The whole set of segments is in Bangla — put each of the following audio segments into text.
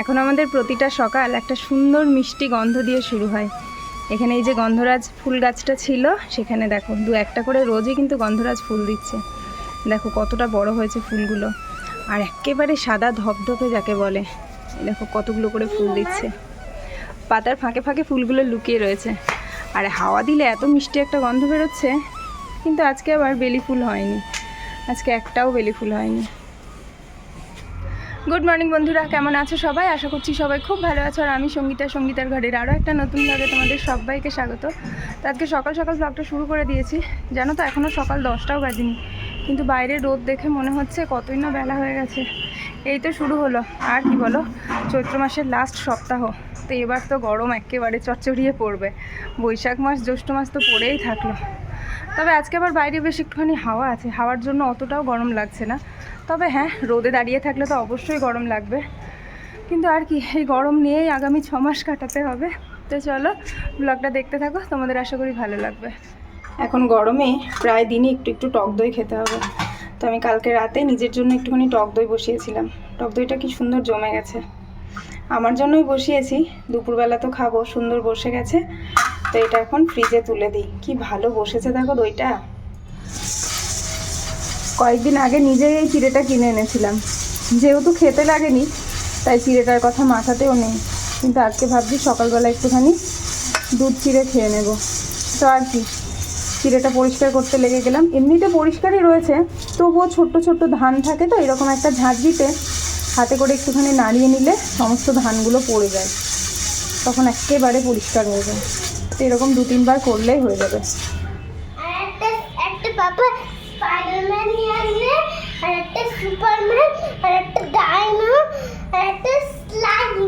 এখন আমাদের প্রতিটা সকাল একটা সুন্দর মিষ্টি গন্ধ দিয়ে শুরু হয়। এখানে এই যে গন্ধরাজ ফুল গাছটা ছিল, সেখানে দেখো দু একটা করে রোজই কিন্তু গন্ধরাজ ফুল দিচ্ছে। দেখো কতটা বড় হয়েছে ফুলগুলো। আর একেবারে সাদা ধপধপে যাকে বলে। দেখো কতগুলো করে ফুল দিচ্ছে। পাতার ফাঁকে ফাঁকে ফুলগুলো লুকিয়ে রয়েছে। আর হাওয়া দিলে এত মিষ্টি একটা গন্ধ বেরোচ্ছে, কিন্তু আজকে আবার বেলি ফুল হয়নি। আজকে একটাও বেলি ফুল হয়নি। গুড মর্নিং বন্ধুরা। কেমন আছো সবাই? আশা করছি সবাই খুব ভালো আছো। আর আমি সঙ্গীতা, সঙ্গীতার ঘরের আরও একটা নতুন ভাবে তোমাদের সবাইকে স্বাগত। তো আজকে সকাল সকাল ব্লগটা শুরু করে দিয়েছি। জানো তো এখনও সকাল দশটাও বাজেনি। কিন্তু বাইরে রোদ দেখে মনে হচ্ছে কতই না বেলা হয়ে গেছে। এই তো শুরু হলো। আর কি বলো? চৈত্র মাসের লাস্ট সপ্তাহ। তো এবার তো গরম একেবারে চচ্চড়িয়ে পড়বে। বৈশাখ মাস, জ্যৈষ্ঠ মাস তো পড়েই থাকল। তবে আজকে আবার বাইরে বেশ একটুখানি হাওয়া আছে। হাওয়ার জন্য অতটাও গরম লাগছে না। তবে হ্যাঁ রোদে দাঁড়িয়ে থাকলে তো অবশ্যই গরম লাগবে। কিন্তু আর কি, এই গরম নিয়েই আগামী ছ মাস কাটাতে হবে। তো চলো, ব্লগটা দেখতে থাকো, তোমাদের আশা করি ভালো লাগবে। এখন গরমে প্রায় দিনই একটু একটু টক দই খেতে হবে। তো আমি কালকে রাতে নিজের জন্য একটুখানি টক দই বসিয়েছিলাম। টক দইটা কি সুন্দর জমে গেছে। আমার জন্যই বসিয়েছি। দুপুরবেলা তো খাব, সুন্দর বসে গেছে। তো এটা এখন ফ্রিজে তুলে দিই। কি ভালো বসেছে দেখো দইটা। কয়েকদিন আগে নিজেই এই চিড়েটা কিনে এনেছিলাম। যেহেতু খেতে লাগেনি, তাই চিড়েটার কথা মাথাতেও নেই। কিন্তু আজকে ভাবছি সকালবেলা একটুখানি দুধ চিড়ে খেয়ে নেব। তো আর কি, চিড়েটা পরিষ্কার করতে লেগে গেলাম। এমনিতে পরিষ্কারই রয়েছে, তবুও ছোট্ট ছোট্ট ধান থাকে তো, এরকম একটা ঝাঁঝরিতে হাতে করে একটুখানি নাড়িয়ে নিলে সমস্ত ধানগুলো পড়ে যায়। তখন একেবারে পরিষ্কার হয়ে যায়। এরকম দু তিনবার করলেই হয়ে যাবে। একটা পাপা স্পাইডারম্যান নিয়ে আসবে আর একটা সুপারম্যান আর একটা ডাইনো আর একটা স্লাইম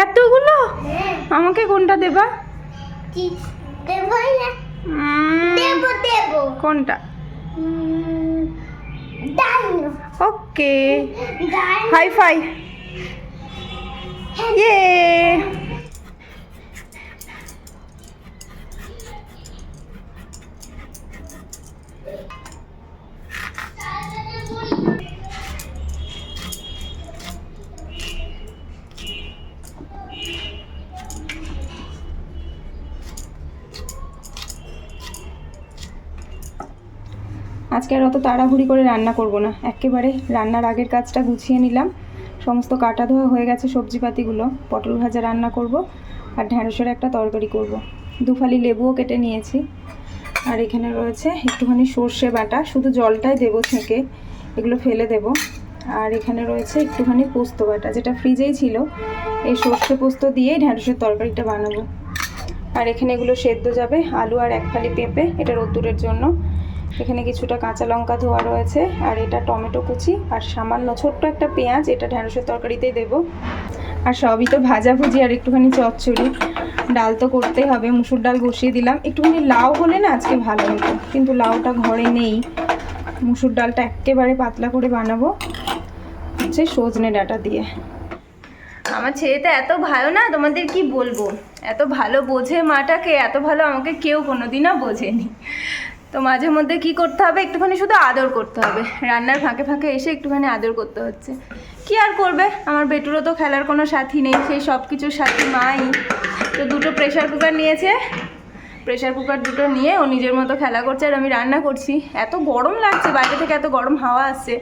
এতগুলো হ্যাঁ। আমাকে কোনটা দেবা? না কোনটা? ডাইনো ওকে। হাই ফাই ইয়ে আজকে আর অত তাড়াহুড়ি করে রান্না করব না। একেবারে রান্নার আগের কাজটা গুছিয়ে নিলাম। সমস্ত কাটা ধোয়া হয়ে গেছে সবজিপাতিগুলো। পটল ভাজা রান্না করব আর ঢ্যাঁড়সের একটা তরকারি করব। দুফালি লেবুও কেটে নিয়েছি। আর এখানে রয়েছে একটুখানি সর্ষে বাটা। শুধু জলটাই দেবো ছেঁকে। এগুলো ফেলে দেব। আর এখানে রয়েছে একটুখানি পোস্ত বাটা, যেটা ফ্রিজেই ছিল। এই সর্ষে পোস্ত দিয়েই ঢ্যাঁড়সের তরকারিটা বানাবো। আর এখানে এগুলো সেদ্ধ যাবে। আলু আর এক ফালি পেঁপে, এটা রোদ্দুরের জন্য। এখানে কিছুটা কাঁচা লঙ্কা ধোয়া রয়েছে, আর এটা টমেটো কুচি, আর সামান্য ছোট্ট একটা পেঁয়াজ, এটা ঢ্যাঁড়সের তরকারিতেই দেবো। আর সবই তো ভাজাভুজি আর একটুখানি চচ্চড়ি। ডাল তো করতেই হবে, মুসুর ডাল বসিয়ে দিলাম। একটুখানি লাউ হলে না আজকে ভালো হতো, কিন্তু লাউটা ঘরে নেই। মুসুর ডালটা একেবারে পাতলা করে বানাবো, হচ্ছে সজনে ডাটা দিয়ে। আমার ছেলেটা এত ভালো না, তোমাদের কি বলব? এত ভালো বোঝে মাটাকে, এত ভালো আমাকে কেউ কোনোদিনও বোঝেনি। তো মাঝে মধ্যে কি করতে হবে? একটুখানি শুধু আদর করতে হবে। রান্নার ফাঁকে ফাঁকে এসে একটুখানি আদর করতে হচ্ছে। কি আর করবে? আমার বেটুরও তো খেলার কোনো সাথী নেই, সেই সব কিছুর সাথী মাই। তো দুটো প্রেশার কুকার নিয়েছে। প্রেশার কুকার দুটো নিয়ে ও নিজের মতো খেলা করছে আর আমি রান্না করছি। এত গরম লাগছে, বাইরে থেকে এত গরম হাওয়া আসছে।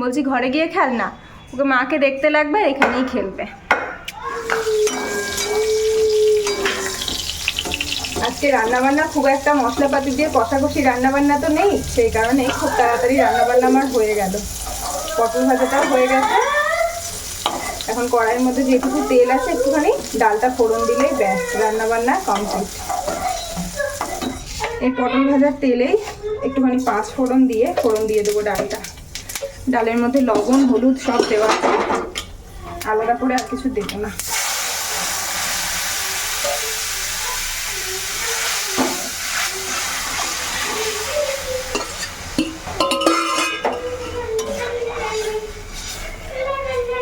বলছি ঘরে গিয়ে খেল না ওকে মাকে দেখতে লাগবে, এখানেই খেলবে। আজকে রান্নাবান্না খুব একটা মশলাপাতি দিয়ে কষাকষি রান্নাবান্না তো নেই, সেই কারণে খুব তাড়াতাড়ি রান্নাবান্না আমার হয়ে গেল। পটল ভাজাটাও হয়ে গেছে। এখন কড়াইয়ের মধ্যে যেটুকু তেল আছে একটুখানি, ডালটা ফোড়ন দিলেই ব্যাস, রান্নাবান্না কমপ্লিট। এই পটল ভাজার তেলেই একটুখানি পাঁচ ফোড়ন দিয়ে ফোড়ন দিয়ে দেবো ডালটা। ডালের মধ্যে লবণ, হলুদ সব দেওয়া আছে। আলাদা করে আর কিছু দেবো না।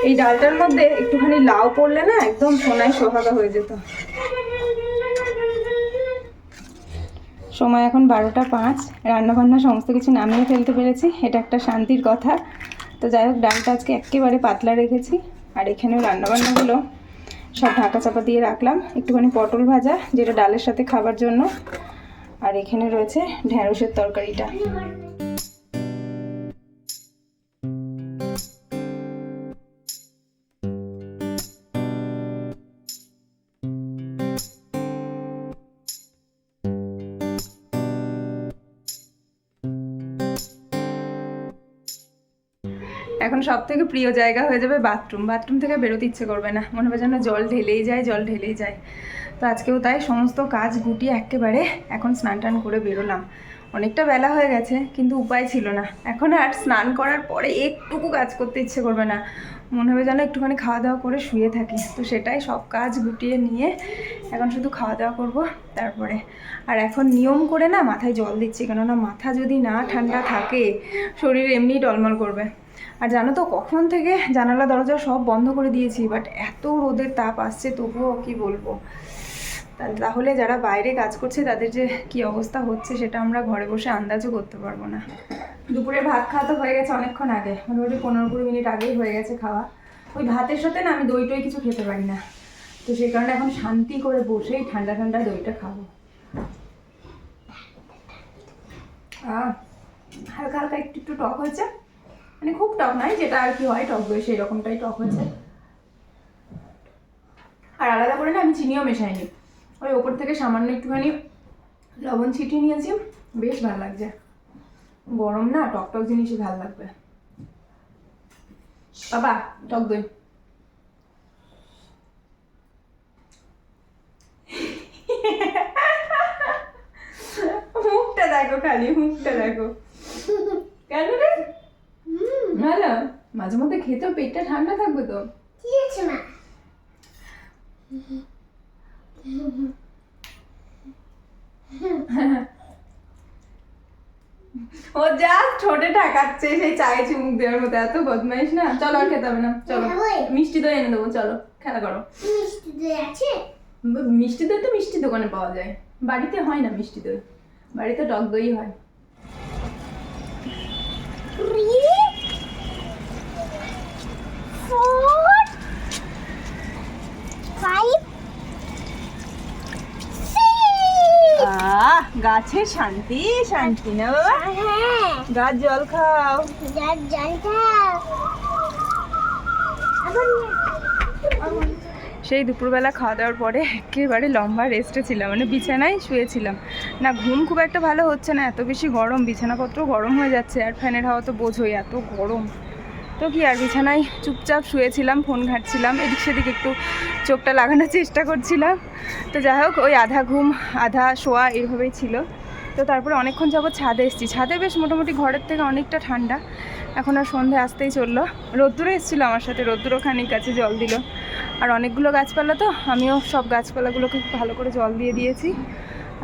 এই ডালটার মধ্যে একটুখানি লাউ পড়লে না একদম সোনায় সোহাগা হয়ে যেত। সময় এখন বারোটা পাঁচ, রান্নাবান্না সমস্ত কিছু নামিয়ে ফেলতে পেরেছি, এটা একটা শান্তির কথা। তো যাই হোক, ডালটা আজকে একেবারে পাতলা রেখেছি, আর এখানেও রান্নাবান্নাগুলো সব ঢাকা চাপা দিয়ে রাখলাম, একটুখানি পটল ভাজা, যেটা ডালের সাথে খাবার জন্য। আর এখানে রয়েছে ঢ্যাঁড়সের তরকারিটা। এখন সব থেকে প্রিয় জায়গা হয়ে যাবে বাথরুম বাথরুম থেকে বেরোতে ইচ্ছে করবে না। মনে হবে যেন জল ঢেলেই যায়, জল ঢেলেই যায়। তো আজকেও তাই সমস্ত কাজ গুটিয়ে একেবারে এখন স্নান টান করে বেরোলাম। অনেকটা বেলা হয়ে গেছে, কিন্তু উপায় ছিল না। এখন আর স্নান করার পরে একটুকু কাজ করতে ইচ্ছে করবে না। মনে হবে যেন একটুখানি খাওয়া দাওয়া করে শুয়ে থাকি। তো সেটাই সব কাজ গুটিয়ে নিয়ে এখন শুধু খাওয়া দাওয়া করব তারপরে। আর এখন নিয়ম করে না মাথায় জল দিচ্ছি, কেননা মাথা যদি না ঠান্ডা থাকে, শরীর এমনি টলমল করবে। আর জানো তো, কখন থেকে জানালা, দরজা সব বন্ধ করে দিয়েছি বাট এত রোদের তাপ আসছে, তবুও কি বলব? তাহলে যারা বাইরে কাজ করছে, তাদের যে কি অবস্থা হচ্ছে, সেটা আমরা ঘরে বসে আন্দাজও করতে পারব না। দুপুরে ভাত খাওয়া তো হয়ে গেছে অনেকক্ষণ আগে, মোটামুটি পনেরো কুড়ি মিনিট আগেই হয়ে গেছে খাওয়া। ওই ভাতের সাথে না, আমি দই টই কিছু খেতে পারি না। তো সেই কারণে এখন শান্তি করে বসেই ঠান্ডা ঠান্ডা দইটা খাব। হালকা হালকা একটু একটু টক হয়েছে। মানে খুব টক নয়, যেটা আর কি হয়, টক দই সেই রকমটাই টক হয়েছে আর আলাদা করে না আমি চিনিও মেশাইনি। ওই ওপর থেকে সামান্য একটুখানি লবণ ছিটিয়ে নিয়েছি। বেশ ভালো লাগছে। গরম না, টক টক জিনিসই ভালো লাগবে। বাবা, টক দই। মুখটা দেখো খালি, মুখটা দেখো। কেন রে? ভালো মাঝে মধ্যে খেতেও পেটটা ঠান্ডা থাকবে তো? কি আছে মা? ও যা ঠোঁটে ঠাকাচ্ছে সেই চায়ে চুমুক দেওয়ার মতো এত বদমাইশ না। চলো আর খেতে হবে না চলো। মিষ্টি দই এনে দেবো চলো খেলা করো। মিষ্টি দই আছে? মিষ্টি দই তো মিষ্টি দোকানে পাওয়া যায়। বাড়িতে হয় না মিষ্টি দই। বাড়িতে টক দই হয়। গাছে শান্তি শান্তি না বাবা হ্যাঁ গাছ জল খাও। গাছ জল খাও। সেই দুপুরবেলা খাওয়া দাওয়ার পরে একেবারে লম্বা রেস্টে ছিলাম মানে বিছানায় শুয়েছিলাম। না, ঘুম খুব একটা ভালো হচ্ছে না, এত বেশি গরম, বিছানাপত্র গরম হয়ে যাচ্ছে, আর ফ্যানের হাওয়া তো বোঝোই, এত গরম। তো কি আর, বিছানায় চুপচাপ শুয়েছিলাম, ফোন ঘাঁটছিলাম, এদিক সেদিক একটু চোখটা লাগানোর চেষ্টা করছিলাম। তো যাই হোক, ওই আধা ঘুম, আধা শোয়া এইভাবেই ছিল। তো তারপরে অনেকক্ষণ যাবত ছাদে এসেছি। ছাদে বেশ মোটামুটি ঘরের থেকে অনেকটা ঠান্ডা। এখন আর সন্ধে আসতেই চলল। রোদ্দুরও এসেছিল আমার সাথে, রোদ্দুরও খানিক কাছে জল দিল। আর অনেকগুলো গাছপালা তো, আমিও সব গাছপালাগুলোকে ভালো করে জল দিয়ে দিয়েছি।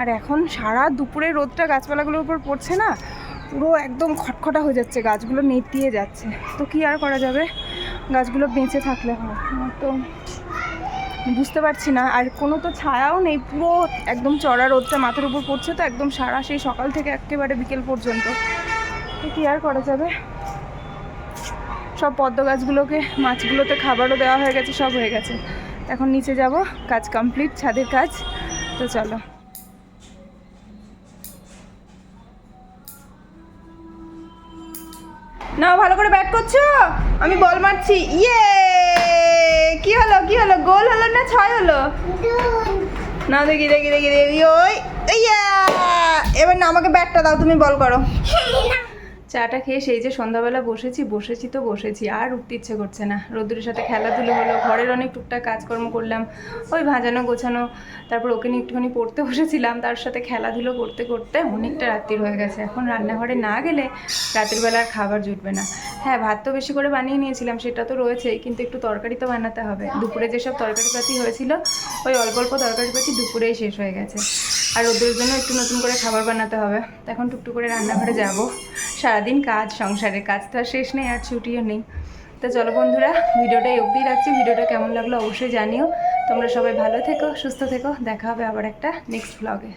আর এখন সারা দুপুরে রোদটা গাছপালাগুলোর উপর পড়ছে না, পুরো একদম খটখটা হয়ে যাচ্ছে, গাছগুলো নেতিয়ে যাচ্ছে। তো কি আর করা যাবে? গাছগুলো বেঁচে থাকলে হয়। তো বুঝতে পারছি না। আর কোনো তো ছায়াও নেই, পুরো একদম চড়া রোদটা মাথার উপর পড়ছে তো, একদম সারা সেই সকাল থেকে একেবারে বিকেল পর্যন্ত। কি আর করা যাবে? সব পদ্ম গাছগুলোকে, মাছগুলোতে খাবারও দেওয়া হয়ে গেছে, সব হয়ে গেছে। এখন নিচে যাব, কাজ কমপ্লিট ছাদের কাজ। তো চলো। না ভালো করে ব্যাট করছ? আমি বল মারছি। ইয়ে! কি হলো কি হলো? গোল হলো না ছয় হলো? না দেখি দেখি দেখি দেখি ওই এবার না আমাকে ব্যাটটা দাও তুমি বল করো। চাটা খেয়ে সেই যে সন্ধ্যাবেলা বসেছি বসেছি তো বসেছি, আর উঠতে ইচ্ছে করছে না। রোদ্দুরের সাথে খেলাধুলো হলো, ঘরের অনেক টুকটাক কাজকর্ম করলাম, ওই ভাজানো, গোছানো, তারপর ওকে নিয়ে একটুখানি পড়তে বসেছিলাম, তার সাথে খেলাধুলো করতে করতে অনেকটা রাত্রির হয়ে গেছে। এখন রান্নাঘরে না গেলে রাতের বেলা আর খাবার জুটবে না। হ্যাঁ ভাত তো বেশি করে বানিয়ে নিয়েছিলাম, সেটা তো রয়েছেই, কিন্তু একটু তরকারি তো বানাতে হবে। দুপুরে যেসব তরকারি পাতি হয়েছিল, ওই অল্প অল্প তরকারি পাতি দুপুরেই শেষ হয়ে গেছে। আর ওদের জন্য একটু নতুন করে খাবার বানাতে হবে। এখন টুকটুক করে রান্নাঘরে যাব। সারাদিন কাজ, সংসারের কাজ তো আর শেষ নেই আর ছুটিও নেই। তো চলো বন্ধুরা, ভিডিওটা অব্দি রাখছি। ভিডিওটা কেমন লাগল অবশ্যই জানিও। তোমরা সবাই ভালো থেকো, সুস্থ থেকো। দেখা হবে আবার একটা নেক্সট ব্লগে